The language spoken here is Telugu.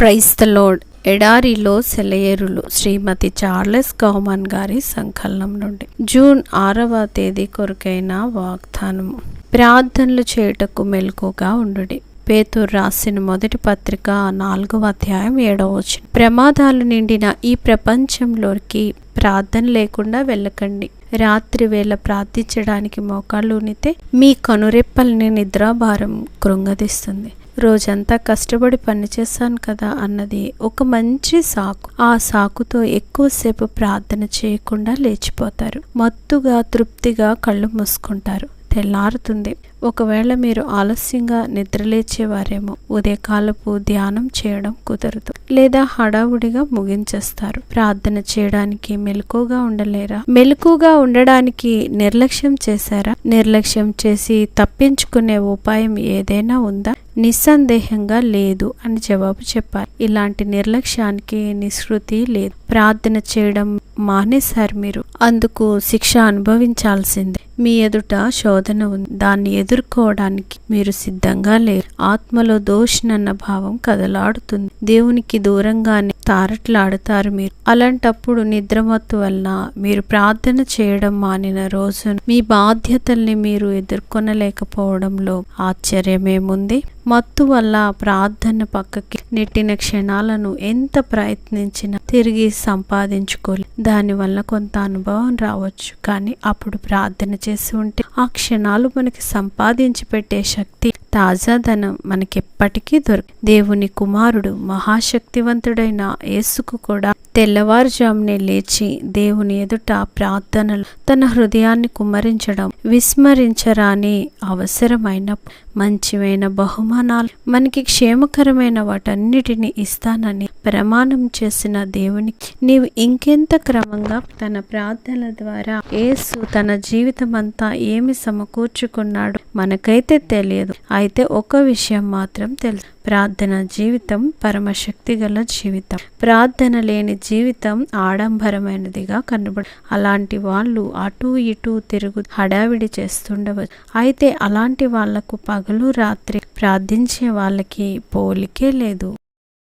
ప్రైస్ ద లోడ్ ఎడారిలో సెలయేరులు శ్రీమతి చార్లెస్ గౌమన్ గారి సంకలనం నుండి. జూన్ ఆరవ తేదీ కొరకైన వాగ్దానము. ప్రార్థనలు చేయుటకు మెలకుగా ఉండుడి. పేతురు రాసిన మొదటి పత్రిక నాలుగవ అధ్యాయం ఏడవ వచ్చిన ప్రమాదాలు నిండిన ఈ ప్రపంచంలోకి ప్రార్థన లేకుండా వెళ్ళకండి. రాత్రి వేళ ప్రార్థించడానికి మోకాళ్ళు ఉనితే మీ కనురెప్పల్ని నిద్రాభారం కృంగదీస్తుంది. రోజంతా కష్టపడి పనిచేశాను కదా అన్నది ఒక మంచి సాకు. ఆ సాకుతో ఎక్కువసేపు ప్రార్థన చేయకుండా లేచిపోతారు. మత్తుగా తృప్తిగా కళ్ళు మూసుకుంటారు. తెల్లారుతుంది. ఒకవేళ మీరు ఆలస్యంగా నిద్రలేచేవారేమో ఉదయకాలపు ధ్యానం చేయడం కుదరదు. లేదా హడావుడిగా ముగించేస్తారు. ప్రార్థన చేయడానికి మెలకుగా ఉండలేరా? మెలకుగా ఉండడానికి నిర్లక్ష్యం చేశారా? నిర్లక్ష్యం చేసి తప్పించుకునే ఉపాయం ఏదైనా ఉందా? నిస్సందేహంగా లేదు అని జవాబు చెప్పారు. ఇలాంటి నిర్లక్ష్యానికి నిష్కృతి లేదు. ప్రార్థన చేయడం మానేశారు మీరు. అందుకు శిక్ష అనుభవించాల్సిందే. మీ ఎదుట శోధన ఉంది. దాన్ని ఎదుర్కోవడానికి మీరు సిద్ధంగా లేరు. ఆత్మలో దోషినన్న భావం కదలాడుతుంది. దేవునికి దూరంగానే తారట్లాడుతారు మీరు. అలాంటప్పుడు నిద్రమత్తు వలన మీరు ప్రార్థన చేయడం మానిన రోజు మీ బాధ్యతల్ని మీరు ఎదుర్కొనలేకపోవడంలో ఆశ్చర్యమేముంది? మత్తు వల్ల ప్రార్థన పక్కకి నెట్టిన క్షణాలను ఎంత ప్రయత్నించినా తిరిగి సంపాదించుకోలే. దానివల్ల కొంత అనుభవం రావచ్చు. కానీ అప్పుడు ప్రార్థన చేసి ఉంటే ఆ క్షణాలు మనకి సంపాదించి పెట్టే శక్తి తాజాదనం మనకెప్పటికీ దొరక. దేవుని కుమారుడు మహాశక్తివంతుడైన యేసుకు కూడా తెల్లవారుజామునే లేచి దేవుని ఎదుట ప్రార్థనలు తన హృదయాన్ని కుమ్మరించడం విస్మరించరాని అవసరమైన మంచివైన బహుమానాలు మనకి క్షేమకరమైన వాటన్నిటిని ఇస్తానని ప్రమాణం చేసిన దేవునికి నీవు ఇంకెంత క్రమంగా తన ప్రార్థనల ద్వారా యేసు తన జీవితం అంతా ఏమి సమకూర్చుకున్నాడు మనకైతే తెలియదు. అయితే ఒక విషయం మాత్రం తెలుసు. ప్రార్థన జీవితం పరమశక్తి గల జీవితం. ప్రార్థన లేని జీవితం ఆడంబరమైనదిగా కనబడు అలాంటి వాళ్ళు అటు ఇటు తిరుగు హడావిడి చేస్తుండవచ్చు. అయితే అలాంటి వాళ్ళకు పగలు రాత్రి ప్రార్థించే వాళ్ళకి పోలికే లేదు.